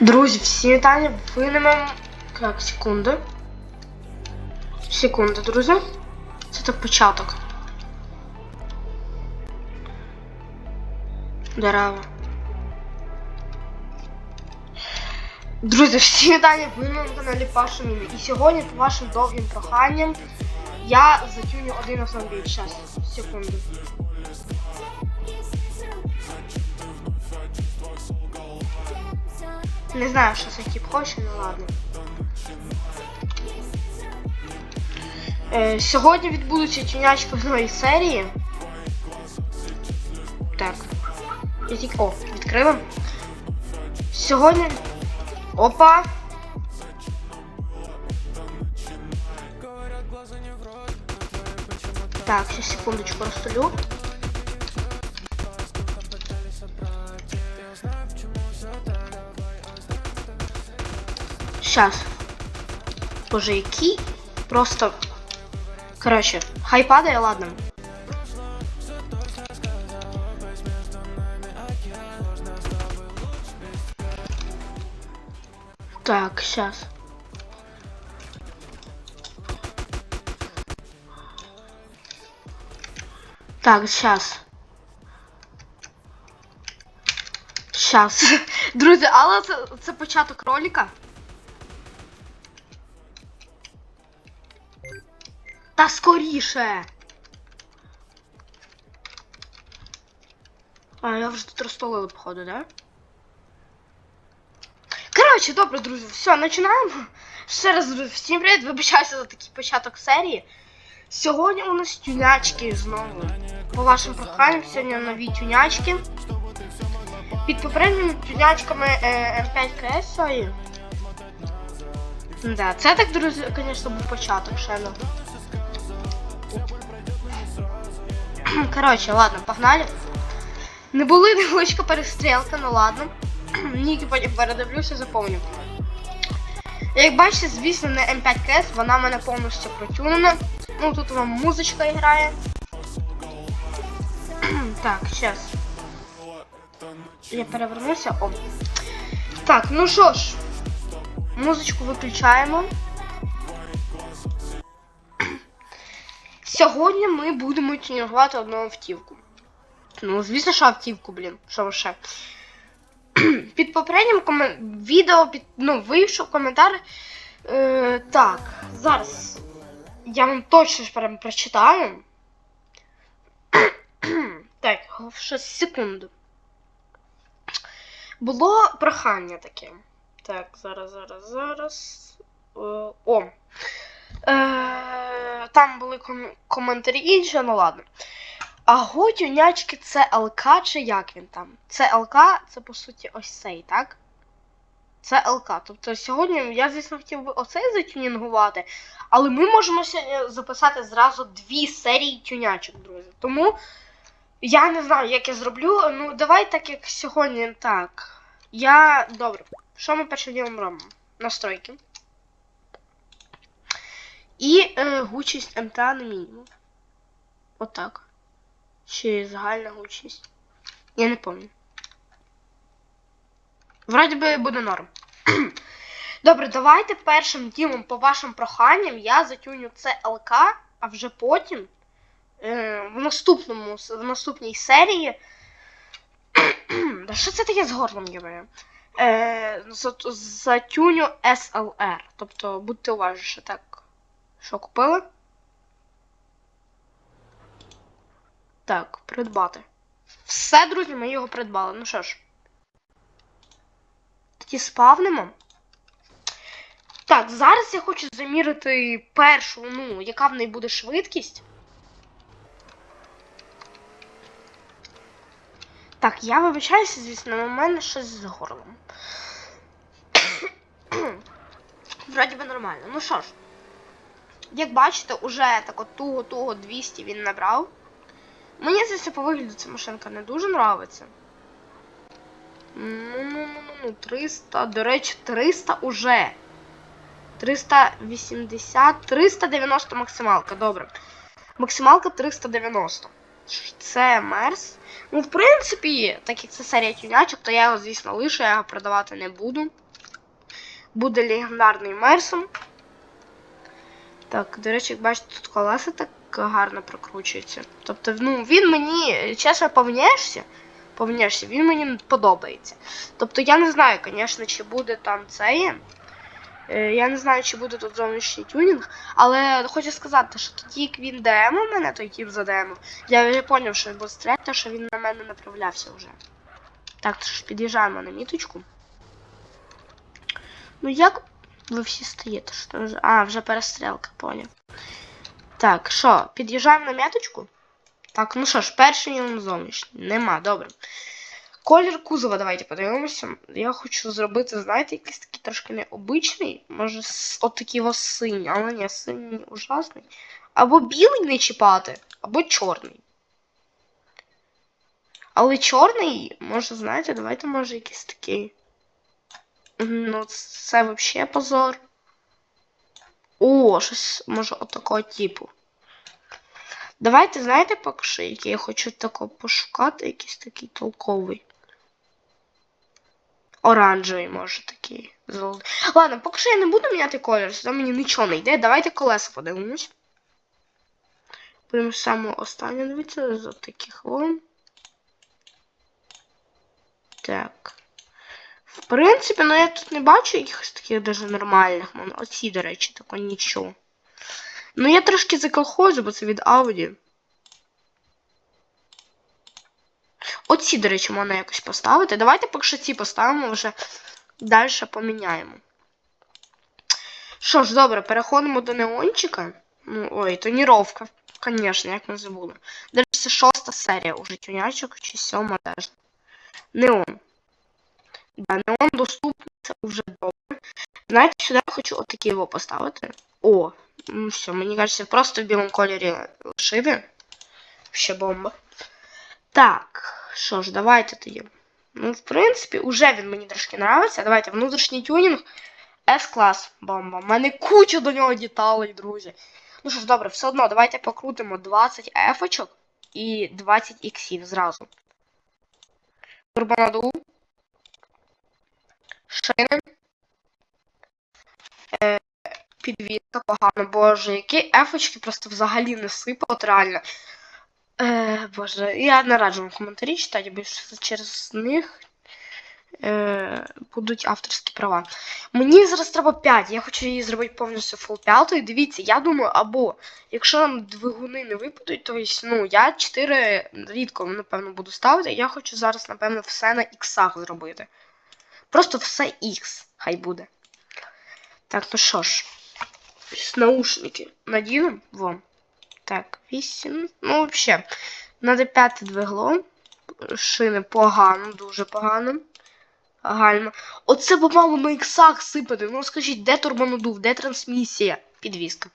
Друзі, всі вітання, ви на моєму... Так, секунду. Секунду, друзі. Це так початок. Дерева. Друзі, всі вітання, ви на каналі Паша Міні. І сьогодні, по вашим довгим проханням, я затюню один автомобіль. Щас, секунду. Не знаю, що цей тип хоче, ну ладно. Е, сьогодні відбудуться тюнячки з нової серії. Так. Я тільки. О, відкрила. Сьогодні. Опа! Так, ще секундочку розстелю. Сейчас. Боже, який просто. Короче, хай падає, ладно. Так, сейчас. Так, сейчас. Сейчас. Друзі, але це, це початок ролика. Та скоріше. А, я вже тут розстолила, походу, да? Коротше, добре, друзі, все, починаємо. Ще раз, всім привіт, вибачаюся за такий початок серії. Сьогодні у нас тюнячки знову. По вашим проханням, сьогодні нові тюнячки. Під попередніми тюнячками е, М5 КС. Да, це так, друзі, звісно, був початок ще Коротше, ладно, погнали. Не були невеличка перестрілка, ну ладно. Ніки потім передивлюся, заповню. Як бачите, звісно, не М5 КС, вона в мене повністю протюнена. Ну, тут вам музичка грає. так, зараз. Я перевернуся. О. Так, ну що ж, музичку виключаємо. Сьогодні ми будемо тюнінгувати одну автівку. Ну, звісно, що автівку, блін. Що ви ще? під попереднім комен... відео під... ну, вийшов коментар. Е, так, зараз я вам точно ж прям прочитаю. так, ще секунду. Було прохання таке. Так, зараз, зараз, зараз. Е, О. Е, там були ком- коментарі інші, ну ладно. А готюнячки це ЛК чи як він там? Це ЛК, це по суті ось цей, так? Це ЛК. Тобто сьогодні я, звісно, хотів би оцей затюнінгувати, але ми можемо сьогодні записати зразу дві серії тюнячок, друзі. Тому я не знаю, як я зроблю. Ну, давай так, як сьогодні так. Я. Добре. Що ми першим ділом робимо? Настройки. І е, гучність МТА на мінімум. Отак. Чи загальна гучність? Я не пам'ятаю. Вроді би буде норм. Добре, давайте першим ділом по вашим проханням я затюню це ЛК, а вже потім е, в наступному в наступній серії. Да що це таке з горлом є? Е, затюню SLR. Тобто будьте уважні, так. Що купили? Так, придбати. Все, друзі, ми його придбали. Ну що ж. Тоді спавнимо. Так, зараз я хочу замірити першу, ну, яка в неї буде швидкість. Так, я вибачаюся, звісно, у мене щось з горлом. Вроді би нормально. Ну що ж, як бачите, уже так от туго-туго 200 він набрав. Мені здається, по вигляду ця машинка не дуже нравиться. Ну, ну, ну, ну, ну, 300, до речі, 300 уже. 380, 390 максималка, добре. Максималка 390. Це мерс. Ну, в принципі, так як це серія тюнячок, то я його, звісно, лишу, я його продавати не буду. буде легендарний Мерсом. Так, до речі, як бачите, тут колеса так гарно прокручуються. Тобто, ну, він мені, чесно, по внешці, він мені подобається. Тобто я не знаю, звісно, чи буде там це. Е, Я не знаю, чи буде тут зовнішній тюнінг, але хочу сказати, що тоді, як він демив мене, той тіп задемив, я вже зрозумів, що він буде стріляти, що він на мене направлявся вже. Так, то ж під'їжджаємо на міточку. Ну як ви всі стоїте? Що? А, вже перестрілка, поняв. Так, що, під'їжджаємо на м'яточку? Так, ну що ж, перший він зовнішній. Нема, добре. Колір кузова, давайте подивимося. Я хочу зробити, знаєте, якийсь такий трошки необичний. Може, от такий ось синій, але ні, синій ужасний. Або білий не чіпати, або чорний. Але чорний, може, знаєте, давайте, може, якийсь такий. Ну, це взагалі позор. О, щось може отакого типу. Давайте, знаєте, поки який я хочу такого пошукати, якийсь такий толковий. Оранжевий, може, такий. Золотий. Ладно, поки що я не буду міняти колір, сюди мені нічого не йде. Давайте колеса подивимось. Будемо саме останнє дивитися з таких вон. Так. В принципі, ну я тут не бачу якихось таких даже нормальних. Оці, до речі, тако нічого. Ну я трошки заколхозу, бо це від Audi. Оці, до речі, можна якось поставити. Давайте поки ці поставимо вже далі поміняємо. Що ж, добре, переходимо до неончика. Ну, ой, тоніровка. Звісно, як ми забули. Речі, це шоста серія уже тюнячок, чи сьома теж. Неон. Да, неон доступний, це вже добре. Знаєте, сюди я хочу отакий його поставити. О, ну все, мені кажеться, просто в білому кольорі лишити. Ще бомба. Так, що ж, давайте тоді. Ну, в принципі, уже він мені трошки нравиться. Давайте внутрішній тюнінг. S-клас бомба. У мене куча до нього деталей, друзі. Ну що ж, добре, все одно, давайте покрутимо 20 F-очок і 20 іксів зразу. Турбонадув. Шини. Е, підвіска погано, боже, які ефочки просто взагалі не сипало, реально. Е, боже, я не раджу вам коментарі читати, бо через них е, будуть авторські права. Мені зараз треба 5, я хочу її зробити повністю фул 5. І Дивіться, я думаю, або якщо нам двигуни не випадуть, то ну, я 4 рідко, напевно, буду ставити. Я хочу зараз, напевно, все на іксах зробити. Просто все X, хай буде. Так, ну що ж, наушники надіну вам. Так, 8. Ну, взагалі, надо п'яте двигло. Шини погано, дуже погано. Гальма. Оце б мало на іксах сипати. Ну скажіть, де турбонадув, де трансмісія? Підвіска.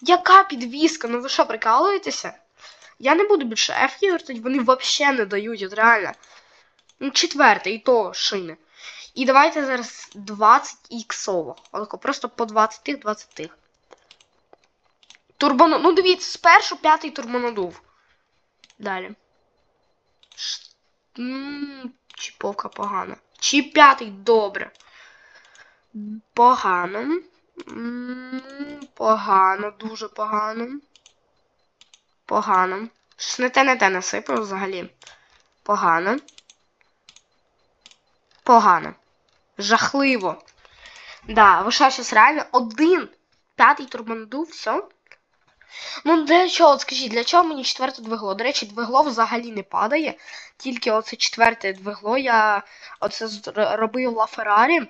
Яка підвіска? Ну ви що, прикалуєтеся? Я не буду більше F вертати, вони взагалі не дають, от реально. Ну, четверте, і то шини. І давайте зараз 20 іксово. Отако, просто по 20 тих, 20 тих. Турбоно... Ну дивіться, спершу п'ятий турбонадув. Далі. Ш... М, Чіповка погана. Чи п'ятий добре. Погано. М, Погано, дуже погано. Погано. Щось не те не те насипав взагалі. Погано. Погано. Жахливо. Да, ви що, реально один п'ятий турбонадув, все. Ну, для чого, от скажіть, для чого мені четверте двигло? До речі, двигло взагалі не падає. Тільки оце четверте двигло я оце робив Ла Феррарі.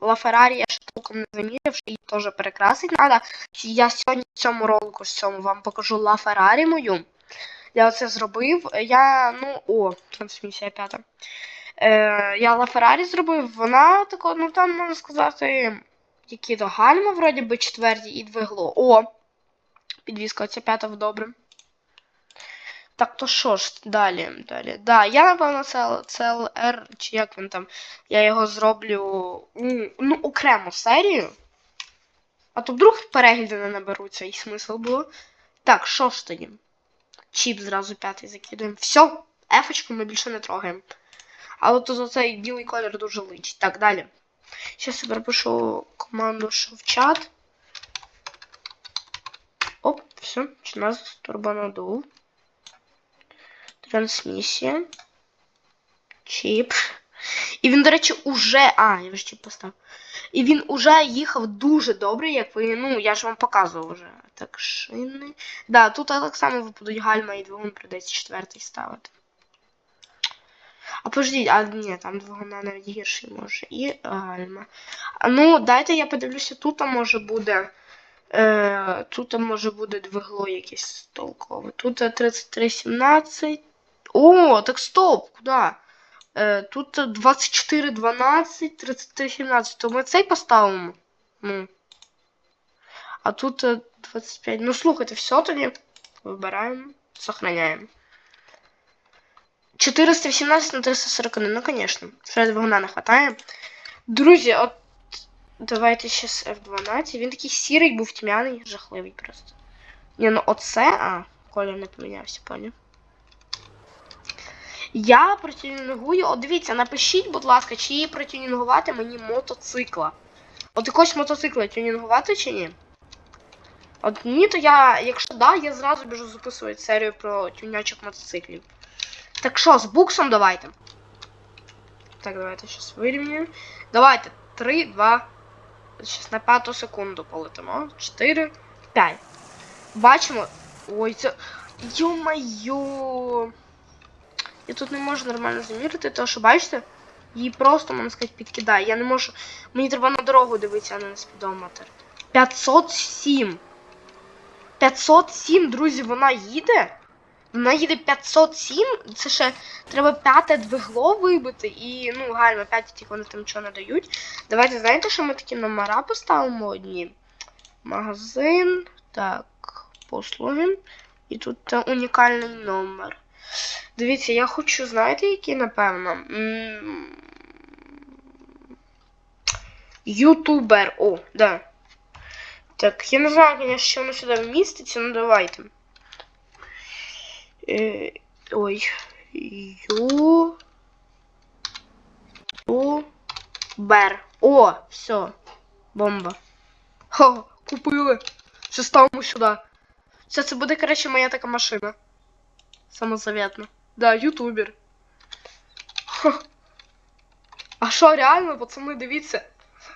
Ла Феррарі я ще толком не заміряв, що її теж перекрасити треба. Я сьогодні в цьому ролику з цьому вам покажу Ла Феррарі мою. Я оце зробив. Я, ну, о, трансмісія п'ята. Е, я Ла Феррарі зробив, вона тако, ну там можна сказати, які то гальма, вроді би, четверті і двигло. О! Підвіска оця п'ята в добре. Так, то що ж, далі, далі. Да, я, напевно, CLR, чи як він там, я його зроблю у, ну, окрему серію. А то вдруг перегляди не наберуться, і смисл було. Так, що ж тоді? Чіп зразу п'ятий закидуємо. Все, ефочку ми більше не трогаємо. Але тут оцей білий колір дуже личить. Так, далі. Зараз я пропишу команду що в чат. Оп, все, чи нас турбонадув. Трансмісія. Чіп. І він, до речі, уже. А, я вже чіп поставив. І він уже їхав дуже добре, як ви. Ну, я ж вам показував вже. Так, шини. Да, тут так само випадуть гальма і двигун придеться четвертий ставити. А подождіть, а ні, там двигуна навіть гірший може. І гальма. Ну, дайте я подивлюся, тут може буде. Е, тут може буде двигло якесь толкове. Тут 3317. О, так стоп, куди? Е, тут 2412, 3317. То ми цей поставимо. Ну. А тут е, 25. Ну, слухайте, все тоді. Вибираємо, сохраняємо. 418 на 341, ну, конечно. Двигуна не хватає. Друзі, от давайте ще з F12. Він такий сірий був тьмяний, жахливий просто. Ні, ну оце. А, колір не помінявся, поняв. Я протюнінгую. От дивіться, напишіть, будь ласка, чи протюнінгувати мені мотоцикла. От якогось мотоцикла тюнінгувати чи ні? От ні, то я, якщо да, я зразу біжу записувати серію про тюнячих мотоциклів. Так що, з буксом давайте. Так, давайте зараз вирівняємо. Давайте. 3, 2. Зараз на п'яту секунду полетимо. 4, 5. Бачимо. Ой, це. Йо-майо. Я тут не можу нормально замірити, тому що бачите, її просто, можна сказати, підкидає. Я не можу. Мені треба на дорогу дивитися, а не на спідометр. 507. 507, друзі, вона їде. Вона їде 507, це ще треба п'яте двигло вибити і, ну, гальма, п'яті тільки вони там нічого не дають. Давайте, знаєте, що ми такі номера поставимо одні? Магазин, так, послуги. І тут е, унікальний номер. Дивіться, я хочу, знаєте, який, напевно? Ютубер. О, да. Так, я не знаю, конечно, що воно сюди вміститься, ну давайте. Е, ой. Ю. Ютубер. О, все. Бомба. Хо, купили. Все ставимо сюди. Все, це буде, коротше, моя така машина. Самозаветна. Да, ютубер. Ха. А що, реально, пацани, дивіться.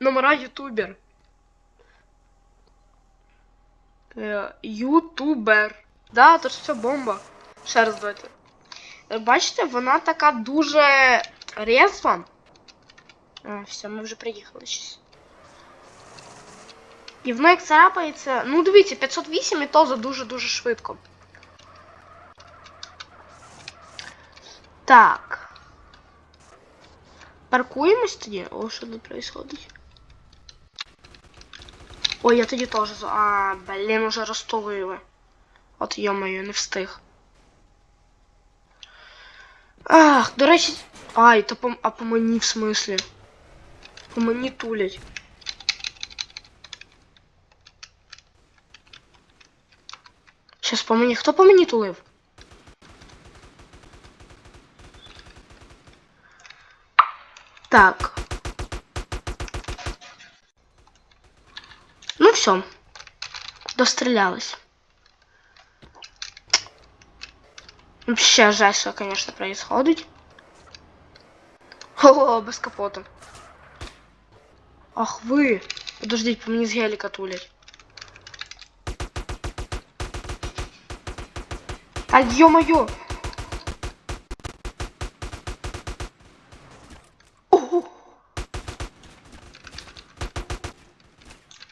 Номера ютубер. Е, Ютубер. Да, то ж все бомба. Ще раз давайте. Е, Бачите, вона така дуже резва. А, все, ми вже приїхали щось. І воно як царапається. Ну, дивіться, 508 і то за дуже-дуже швидко. Так. Паркуємось тоді? О, що тут происходить? Ой, я тоді теж. А, блін, уже розтулили. От йомаю, не встиг. Ах, до речі. Ай, то по... а по мені в смислі. По мені тулять. Щас по мені. Хто по мені тулив? Так. Ну все. Дострелялась. Вообще жесть, что, конечно, происходит. О, без капота. Ах вы. Подождите, по мне с гелика тулять. А ё-моё!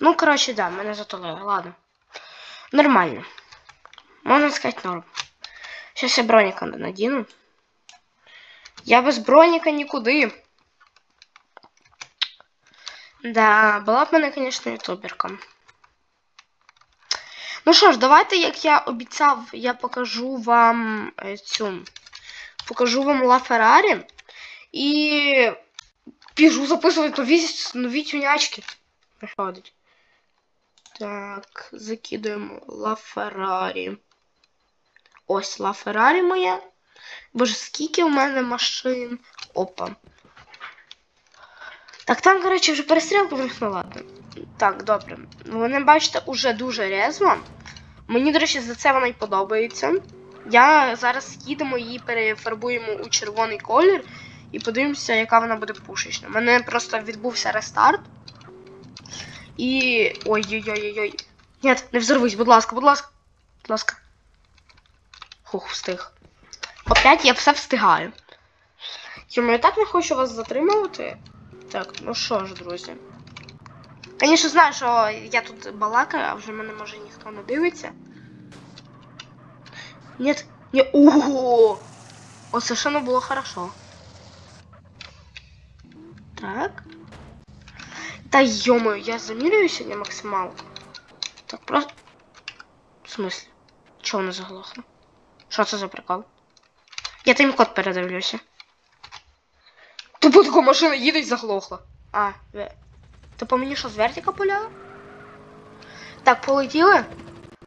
Ну, короче, да, мене затулили, ладно. Нормально. Можна сказати норм. Сейчас я броніка надіну. Я без броніка нікуди. Да, була б мене, звісно, ютуберка. Ну що ж, давайте, як я обіцяв, я покажу вам е, цю. Покажу вам Ла Феррарі. І біжу записувати нові, нові тюнячки. Приходить. Так, закидуємо Ла Феррарі. Ось Ла Феррарі моя. Боже, скільки у мене машин. Опа. Так, там, коротше, вже перестрілка в них. Так, добре. Вони, бачите, уже дуже резво. Мені, до речі, за це вона й подобається. Я зараз їдемо її перефарбуємо у червоний колір і подивимося, яка вона буде пушечна. У мене просто відбувся рестарт. І. Ой-ой-ой-ой. Ні, не взорвись, будь ласка, будь ласка. Будь ласка. Хух, встиг. Опять я все встигаю. Йому я так не хочу вас затримувати. Так, ну що ж, друзі. Звісно, знаю, що я тут балакаю, а вже мене може ніхто не дивиться. Нет, не. Ого! О, совершенно було хорошо. Так. Та ё я замірюю сьогодні максималку. Так, просто. В смысле? Чого вона заглохла? Що це за прикол? Я тайм-код передивлюся. Тупо така машина їде і заглохла. А, то по мені що з вертіка поляла? Так, полетіли?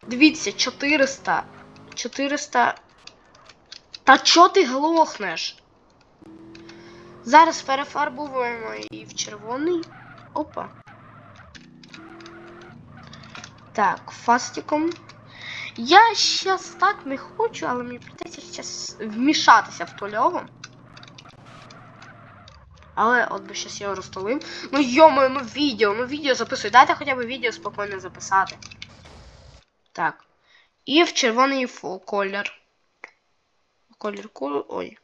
Дивіться, 400. 400. Та чо ти глохнеш? Зараз перефарбовуємо її в червоний. Опа. Так, фастиком. Я щас так не хочу, але мені прийдеться щас вмішатися в тульову. Але от би щас його розтолив. Ну йомо, ну відео, ну відео записуй. Дайте хоча б відео спокійно записати. Так. І в червоний колір. Колір ку... Ой.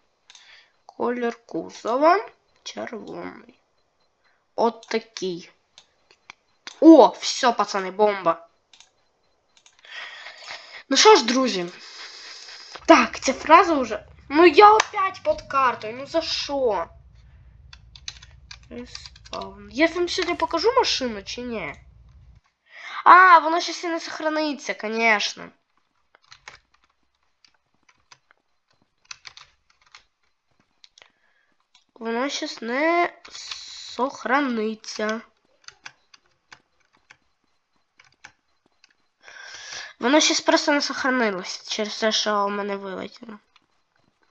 Колір кузова. Червоний. От такий. О, все, пацани, бомба. Ну що ж, друзі. Так, ця фраза вже. Ну я опять під картою. Ну за що? Респаун. Я вам сьогодні покажу машину чи ні? А, воно щас і не сохраниться, конечно. Воно щас не сохраниться. Воно щас просто не сохранилось через те, що у мене вилетіло.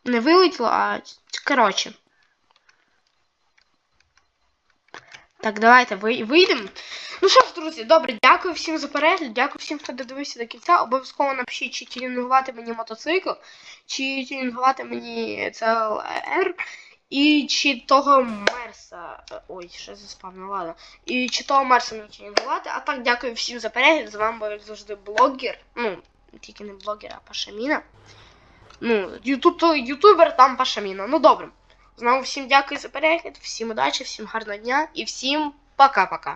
Не вилетіло, а коротше. Так, давайте ви- вийдемо. Ну що ж, друзі, добре, дякую всім за перегляд, дякую всім, хто додивився до кінця. Обов'язково напишіть, чи тюнінгувати мені мотоцикл, чи тюнінгувати мені CLR, і чи того Мерса. е, Ой, ще заспавнила, ладно. І чи того Мерса не чинувати. А так, дякую всім за перегляд. З вами був як завжди блогер. Ну, тільки не блогер, а Пашаміна. Ну, ютуб, то ютубер там Пашаміна. Ну добре. Знову всім дякую за перегляд, всім удачі, всім гарного дня і всім пока-пока.